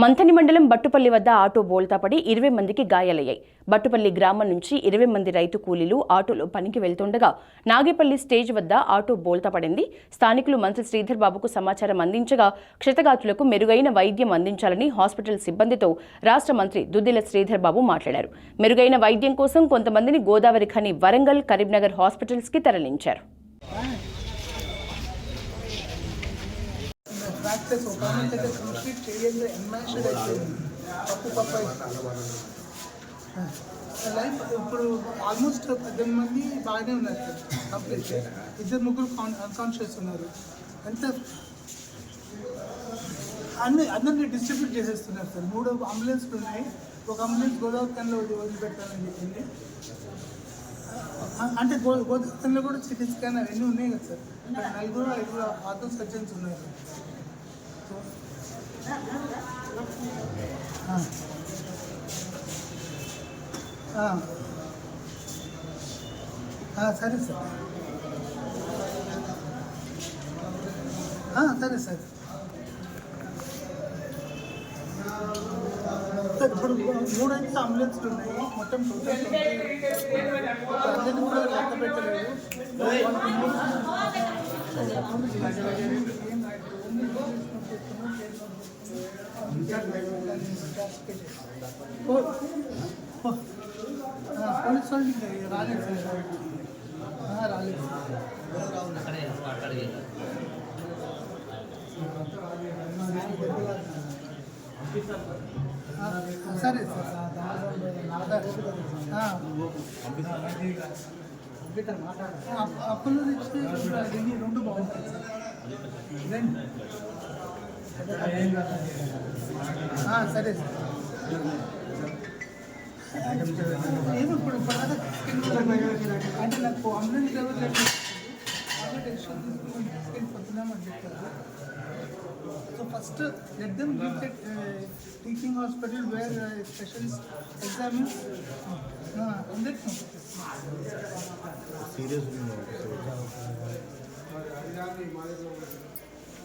మంథని మండలం బట్టుపల్లి వద్ద ఆటో బోల్తాపడి ఇరవై మందికి గాయాలయ్యాయి. బట్టుపల్లి గ్రామం నుంచి ఇరవై మంది రైతు కూలీలు ఆటోలో పనికి వెళ్తుండగా నాగేపల్లి స్టేజ్ వద్ద ఆటో బోల్తాపడింది. స్థానికులు మంత్రి శ్రీధర్ బాబుకు సమాచారం అందించగా క్షతగాతులకు మెరుగైన వైద్యం అందించాలని హాస్పిటల్ సిబ్బందితో రాష్ట్ర మంత్రి దుద్దిల శ్రీధర్ బాబు మాట్లాడారు. మెరుగైన వైద్యం కోసం కొంతమందిని గోదావరి ఖని వరంగల్ కరీంనగర్ హాస్పిటల్స్కి తరలించారు. ప్రాక్టీస్ ఒక అయితే కంప్లీట్ చేయండి ఎన్మాస్డ్ అయిపోయింది పప్పు పప్పు లైఫ్ ఇప్పుడు ఆల్మోస్ట్ పద్దెనిమిది మంది బాగానే ఉన్నారు. సార్ కంప్లీట్ ఇద్దరు ముగ్గురు అన్కాన్షియస్ ఉన్నారు. ఎంత అన్ని అందరినీ డిస్ట్రిబ్యూట్ చేసేస్తున్నారు సార్. మూడు అంబులెన్స్లు ఉన్నాయి. ఒక అంబులెన్స్ గోదావరి కన్లో వదిలిపెట్టాలని చెప్పింది. అంటే గో గోదావరి కన్లో కూడా సిటీ స్కాన్ అవన్నీ ఉన్నాయి కదా సార్. నలుగురు ఐదుగురు ఆర్థో సర్జన్స్ ఉన్నారు. సరే సార్. సరే సార్. ఇప్పుడు మూడు అయితే అంబులెన్స్లు ఉన్నాయి. మొత్తం టోటల్ కూడా లెక్క పెట్టలేదు. వాళ్ళకి మూడు పోలీస్ వాళ్ళు రాలేదు సార్ ఆ, రాలేదు ఆ, సరే సార్ ఆ. అప్- అప్పులు తెచ్చి ఇది రెండు బాగుంటాయి సార్ రండి. ఆ, సరే సార్ ఏమి ఇప్పుడు ఇప్పటిదాకా తీసుకెళ్ళి అంటే నాకు అంబులెన్స్ డ్రైవర్ లేదు టెన్షన్ తీసుకుని తీసుకెళ్ళి పొద్దున్నామని చెప్పారు so first let them give that teaching hospital where specialist examines అందరికి సీరియస్